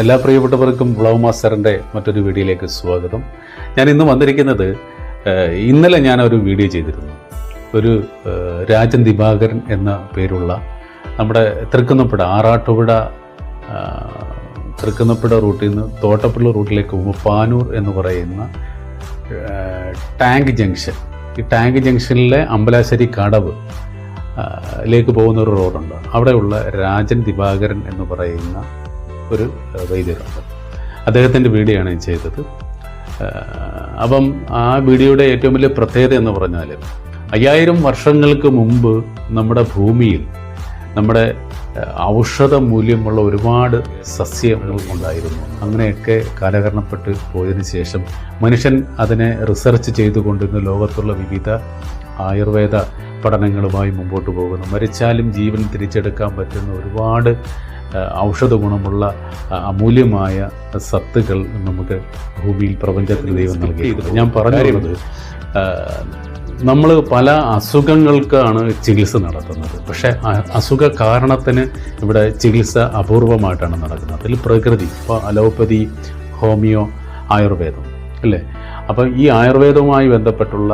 എല്ലാ പ്രിയപ്പെട്ടവർക്കും ബ്ലവ് മാസ്റ്ററിന്റെ മറ്റൊരു വീഡിയോയിലേക്ക് സ്വാഗതം. ഞാൻ ഇന്ന് വന്നിരിക്കുന്നത് ഇന്നലെ ഞാൻ ഒരു വീഡിയോ ചെയ്തിരുന്നു. ഒരു രാജൻ ദിവാകരൻ എന്ന പേരുള്ള നമ്മുടെ തൃക്കുന്നപ്പുഴ ആറാട്ടുപുഴ തൃക്കുന്നപ്പുഴ റൂട്ടിൽ നിന്ന് തോട്ടപ്പള്ളി റൂട്ടിലേക്ക് പോകുമ്പോൾ പാനൂർ എന്ന് പറയുന്ന ടാങ്ക് ജംഗ്ഷൻ. ഈ ടാങ്ക് ജംഗ്ഷനിലെ അമ്പലാശ്ശേരി കടവ് ലേക്ക് പോകുന്ന ഒരു റോഡുണ്ട്. അവിടെയുള്ള രാജൻ ദിവാകരൻ എന്ന് പറയുന്ന ഒരു വൈദ്യരുണ്ട് അദ്ദേഹത്തിന്റെ വീഡിയോ ആണ് ചെയ്തത്. അപ്പം ആ വീഡിയോയുടെ ഏറ്റവും വലിയ പ്രത്യേകത എന്ന് പറഞ്ഞാൽ അയ്യായിരം വർഷങ്ങൾക്ക് മുമ്പ് നമ്മുടെ ഭൂമിയിൽ നമ്മുടെ ഔഷധ മൂല്യമുള്ള ഒരുപാട് സസ്യങ്ങൾ ഉണ്ടായിരുന്നു അങ്ങനെയൊക്കെ കാലഹരണപ്പെട്ട് പോയതിനു ശേഷം മനുഷ്യൻ അതിനെ റിസർച്ച് ചെയ്തുകൊണ്ട് ഇന്ന് ലോകത്തുള്ള വിവിധ ആയുർവേദ പഠനങ്ങളുമായി മുമ്പോട്ട് പോകുന്നു. മരിച്ചാലും ജീവൻ തിരിച്ചെടുക്കാൻ പറ്റുന്ന ഒരുപാട് ഔഷധ ഗുണമുള്ള അമൂല്യമായ സത്തുകൾ നമുക്ക് ഭൂമിയിൽ പ്രപഞ്ചത്തിൽ ദൈവം നൽകിയിട്ടുണ്ട്. ഞാൻ പറഞ്ഞിരുന്നത് നമ്മൾ പല അസുഖങ്ങൾക്കാണ് ചികിത്സ നടത്തുന്നത്. പക്ഷേ അസുഖ കാരണത്തിന് ഇവിടെ ചികിത്സ അപൂർവമായിട്ടാണ് നടക്കുന്നത്. അതിൽ പ്രകൃതി ഇപ്പോൾ അലോപ്പതി ഹോമിയോ ആയുർവേദം അല്ലേ? അപ്പം ഈ ആയുർവേദവുമായി ബന്ധപ്പെട്ടുള്ള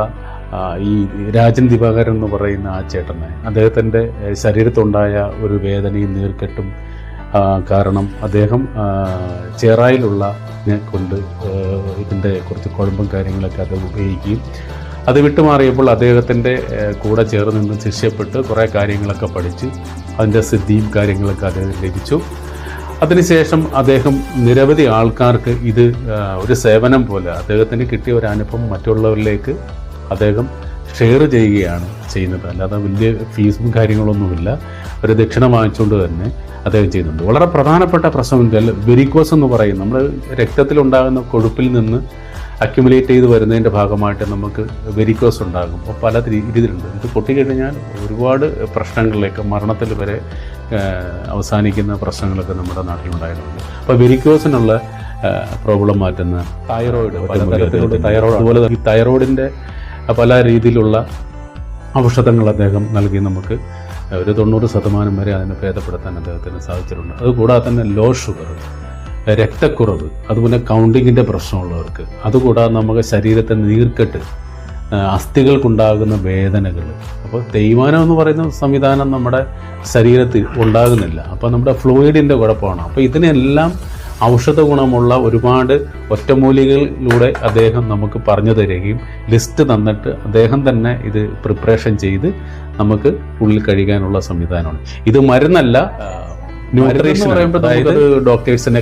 ഈ രാജൻ ദിവാകരൻ എന്ന് പറയുന്ന ആ ചേട്ടനെ അദ്ദേഹത്തിന്റെ ശരീരത്തുണ്ടായ ഒരു വേദനയും നീർക്കെട്ടും കാരണം അദ്ദേഹം ചേറായിലുള്ള കൊണ്ട് ഇതിന്റെ കുറച്ച് കുഴമ്പും കാര്യങ്ങളൊക്കെ അത് ഉപയോഗിക്കുകയും അത് വിട്ടുമാറിയപ്പോൾ അദ്ദേഹത്തിന്റെ കൂടെ ചേർന്ന് നിന്ന് ശിഷ്യപ്പെട്ട് കുറേ കാര്യങ്ങളൊക്കെ പഠിച്ച് അതിന്റെ സിദ്ധിയും കാര്യങ്ങളൊക്കെ അദ്ദേഹം ലഭിച്ചു. അതിനുശേഷം അദ്ദേഹം നിരവധി ആൾക്കാർക്ക് ഇത് ഒരു സേവനം പോലെ അദ്ദേഹത്തിന് കിട്ടിയ ഒരു അനുഭവം മറ്റുള്ളവരിലേക്ക് അദ്ദേഹം ഷെയർ ചെയ്യുകയാണ് ചെയ്യുന്നത്. അല്ലാതെ വലിയ ഫീസും കാര്യങ്ങളൊന്നുമില്ല. ഒരു ദക്ഷിണ വാങ്ങിച്ചുകൊണ്ട് തന്നെ അദ്ദേഹം ചെയ്യുന്നുണ്ട്. വളരെ പ്രധാനപ്പെട്ട പ്രശ്നം വെച്ചാൽ വെരിക്കോസ് എന്ന് പറയും നമ്മൾ രക്തത്തിലുണ്ടാകുന്ന കൊഴുപ്പിൽ നിന്ന് അക്യുമുലേറ്റ് ചെയ്ത് വരുന്നതിന്റെ ഭാഗമായിട്ട് നമുക്ക് വെരിക്കോസ് ഉണ്ടാകും. അപ്പോൾ പല രീതിയിലുണ്ട്. ഇത് പൊട്ടിക്കഴിഞ്ഞാൽ ഒരുപാട് പ്രശ്നങ്ങളിലേക്ക് മരണത്തിൽ വരെ അവസാനിക്കുന്ന പ്രശ്നങ്ങളൊക്കെ നമ്മുടെ നാട്ടിലുണ്ടായിട്ടുണ്ട്. അപ്പോൾ വെരിക്കോസിനുള്ള പ്രോബ്ലം മാറ്റുന്ന തൈറോയിഡ് പലതരത്തിലുള്ള തൈറോയിഡ് അതുപോലെ തന്നെ ഈ തൈറോയിഡിന്റെ പല രീതിയിലുള്ള ഔഷധങ്ങൾ അദ്ദേഹം നൽകി നമുക്ക് ഒരു തൊണ്ണൂറ് ശതമാനം വരെ അതിനെ ഭേദപ്പെടുത്താൻ അദ്ദേഹത്തിന് സാധിച്ചിട്ടുണ്ട്. അതുകൂടാതെ തന്നെ ലോ ഷുഗർ രക്തക്കുറവ് അതുപോലെ കൗണ്ടിങ്ങിന്റെ പ്രശ്നമുള്ളവർക്ക് അതുകൂടാതെ നമുക്ക് ശരീരത്തെ നീർക്കെട്ട് അസ്ഥികൾക്കുണ്ടാകുന്ന വേദനകൾ. അപ്പോൾ തേയ്മാനം എന്ന് പറയുന്ന സംവിധാനം നമ്മുടെ ശരീരത്തിൽ ഉണ്ടാകുന്നില്ല. അപ്പോൾ നമ്മുടെ ഫ്ലൂയിഡിന്റെ കുഴപ്പമാണ്. അപ്പോൾ ഇതിനെല്ലാം ഔഷധ ഗുണമുള്ള ഒരുപാട് ഒറ്റമൂലികളിലൂടെ അദ്ദേഹം നമുക്ക് പറഞ്ഞു തരികയും ലിസ്റ്റ് തന്നിട്ട് അദ്ദേഹം തന്നെ ഇത് പ്രിപ്പറേഷൻ ചെയ്ത് നമുക്ക് ഉള്ളിൽ കഴിക്കാനുള്ള സംവിധാനമാണ്. ഇത് മരുന്നല്ല ന്യൂട്രീഷൻ പറയുമ്പോൾ ഡോക്ടേഴ്സിനെ